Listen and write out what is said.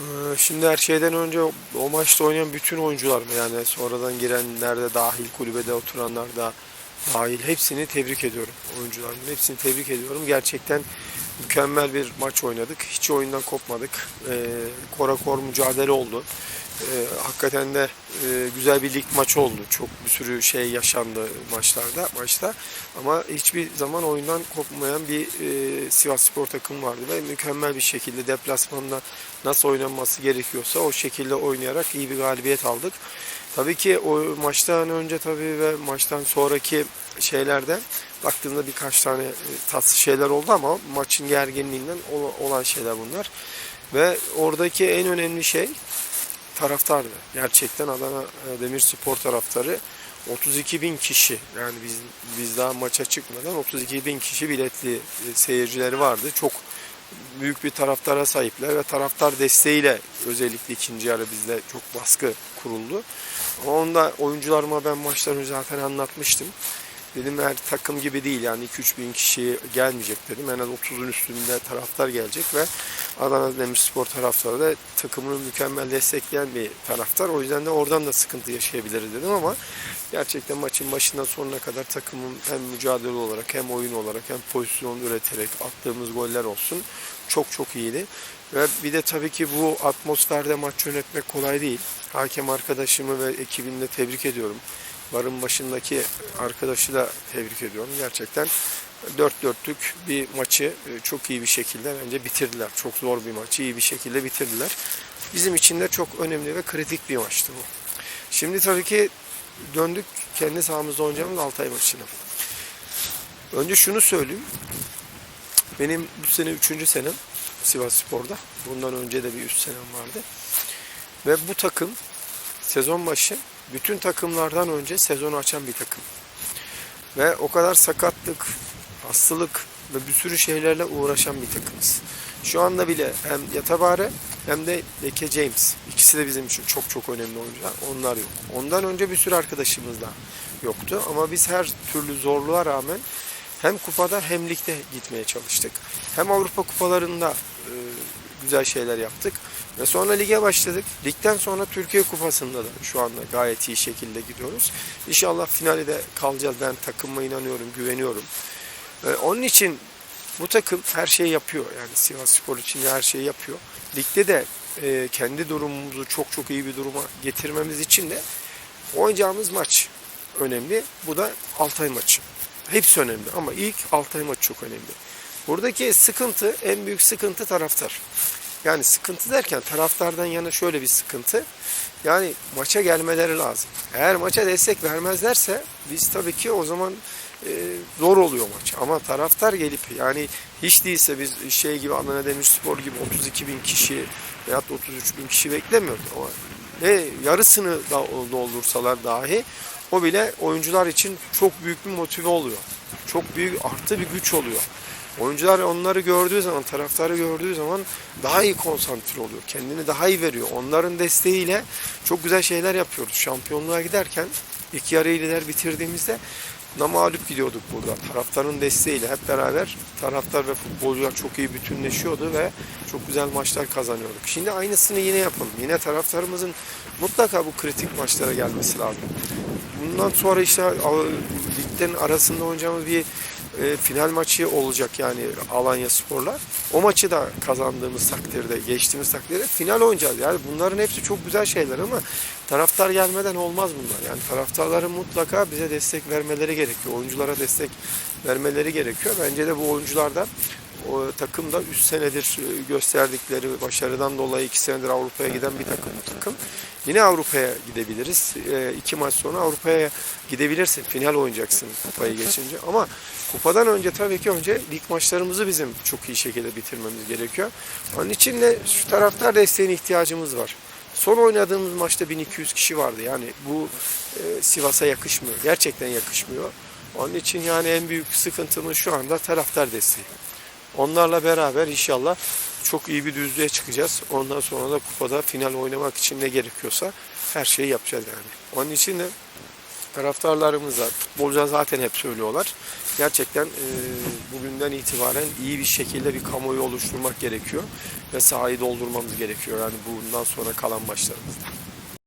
Ee, Şimdi her şeyden önce o, maçta oynayan bütün oyuncular mı? Yani sonradan girenler de dahil, kulübede oturanlar da dahil hepsini tebrik ediyorum oyuncuların. Hepsini tebrik ediyorum. Gerçekten mükemmel bir maç oynadık. Hiç oyundan kopmadık. Ee, kora kor mücadele oldu. Ee, hakikaten de e, güzel bir lig maçı oldu. Çok bir sürü şey yaşandı maçlarda, maçta. Ama hiçbir zaman oyundan kopmayan bir e, Sivas Spor takımı vardı ve mükemmel bir şekilde deplasmanda nasıl oynanması gerekiyorsa o şekilde oynayarak iyi bir galibiyet aldık. Tabii ki o maçtan önce tabii ve maçtan sonraki şeylerde baktığımda birkaç tane e, tatsız şeyler oldu ama maçın gerginliğinden ol- olan şeyler bunlar. Ve oradaki en önemli şey taraftardı. Gerçekten Adana e, Demirspor taraftarı 32 bin kişi yani biz biz daha maça çıkmadan 32 bin kişi biletli e, seyircileri vardı. Çok büyük bir taraftara sahipler ve taraftar desteğiyle özellikle ikinci yarı bizde çok baskı kuruldu. Ama onda oyuncularıma ben maçtan önce zaten anlatmıştım. Dedim her takım gibi değil yani 2-3 bin kişi gelmeyecek dedim. En az 30'un üstünde taraftar gelecek ve Adana Demirspor taraftarı da takımını mükemmel destekleyen bir taraftar. O yüzden de oradan da sıkıntı yaşayabiliriz dedim ama gerçekten maçın başından sonuna kadar takımın hem mücadele olarak hem oyun olarak hem pozisyon üreterek attığımız goller olsun çok çok iyiydi. Ve bir de tabii ki bu atmosferde maç yönetmek kolay değil. Hakem arkadaşımı ve ekibini de tebrik ediyorum. Barın başındaki arkadaşı da tebrik ediyorum. Gerçekten dört dörtlük bir maçı e, çok iyi bir şekilde bence bitirdiler. Çok zor bir maçı iyi bir şekilde bitirdiler. Bizim için de çok önemli ve kritik bir maçtı bu. Şimdi tabii ki döndük kendi sahamızda oynayacağımız Altay maçına. Önce şunu söyleyeyim. Benim bu sene üçüncü senem Sivas Spor'da. Bundan önce de bir üst senem vardı. Ve bu takım sezon başı bütün takımlardan önce sezonu açan bir takım. Ve o kadar sakatlık, hastalık ve bir sürü şeylerle uğraşan bir takımız. Şu anda bile hem Yatabare hem de Leke James. ikisi de bizim için çok çok önemli oyuncular. Onlar yok. Ondan önce bir sürü arkadaşımız da yoktu. Ama biz her türlü zorluğa rağmen hem kupada hem ligde gitmeye çalıştık. Hem Avrupa kupalarında e, güzel şeyler yaptık. Ve sonra lige başladık. Ligden sonra Türkiye Kupası'nda da şu anda gayet iyi şekilde gidiyoruz. İnşallah finale de kalacağız. Ben takımıma inanıyorum, güveniyorum. Ee, onun için bu takım her şeyi yapıyor. Yani Sivas Spor için her şeyi yapıyor. Ligde de e, kendi durumumuzu çok çok iyi bir duruma getirmemiz için de oynayacağımız maç önemli. Bu da Altay maçı. Hepsi önemli ama ilk Altay maçı çok önemli. Buradaki sıkıntı, en büyük sıkıntı taraftar. Yani sıkıntı derken taraftardan yana şöyle bir sıkıntı. Yani maça gelmeleri lazım. Eğer maça destek vermezlerse biz tabii ki o zaman e, zor oluyor maç. Ama taraftar gelip yani hiç değilse biz şey gibi Adana Demirspor gibi 32 bin kişi veyahut da 33 bin kişi beklemiyoruz. Ama ve yarısını da doldursalar dahi o bile oyuncular için çok büyük bir motive oluyor. Çok büyük artı bir güç oluyor. Oyuncular onları gördüğü zaman, taraftarı gördüğü zaman daha iyi konsantre oluyor. Kendini daha iyi veriyor. Onların desteğiyle çok güzel şeyler yapıyoruz. Şampiyonluğa giderken ilk yarı iyiler bitirdiğimizde namalüp gidiyorduk burada. Taraftarın desteğiyle hep beraber taraftar ve futbolcular çok iyi bütünleşiyordu ve çok güzel maçlar kazanıyorduk. Şimdi aynısını yine yapalım. Yine taraftarımızın mutlaka bu kritik maçlara gelmesi lazım. Bundan sonra işte liglerin arasında oynayacağımız bir e, final maçı olacak yani Alanya Spor'la. O maçı da kazandığımız takdirde, geçtiğimiz takdirde final oynayacağız. Yani bunların hepsi çok güzel şeyler ama taraftar gelmeden olmaz bunlar. Yani taraftarların mutlaka bize destek vermeleri gerekiyor. Oyunculara destek vermeleri gerekiyor. Bence de bu oyuncular da o takım da 3 senedir e, gösterdikleri başarıdan dolayı 2 senedir Avrupa'ya giden bir takım bu takım. Yine Avrupa'ya gidebiliriz. 2 maç sonra Avrupa'ya gidebilirsin. Final oynayacaksın kupayı geçince. Ama kupadan önce tabii ki önce lig maçlarımızı bizim çok iyi şekilde bitirmemiz gerekiyor. Onun için de şu taraftar desteğine ihtiyacımız var. Son oynadığımız maçta 1200 kişi vardı. Yani bu e, Sivas'a yakışmıyor. Gerçekten yakışmıyor. Onun için yani en büyük sıkıntımız şu anda taraftar desteği. Onlarla beraber inşallah çok iyi bir düzlüğe çıkacağız. Ondan sonra da kupada final oynamak için ne gerekiyorsa her şeyi yapacağız yani. Onun için de taraftarlarımız da, futbolcular zaten hep söylüyorlar. gerçekten e, bugünden itibaren iyi bir şekilde bir kamuoyu oluşturmak gerekiyor ve sahayı doldurmamız gerekiyor yani bundan sonra kalan maçlarımızda.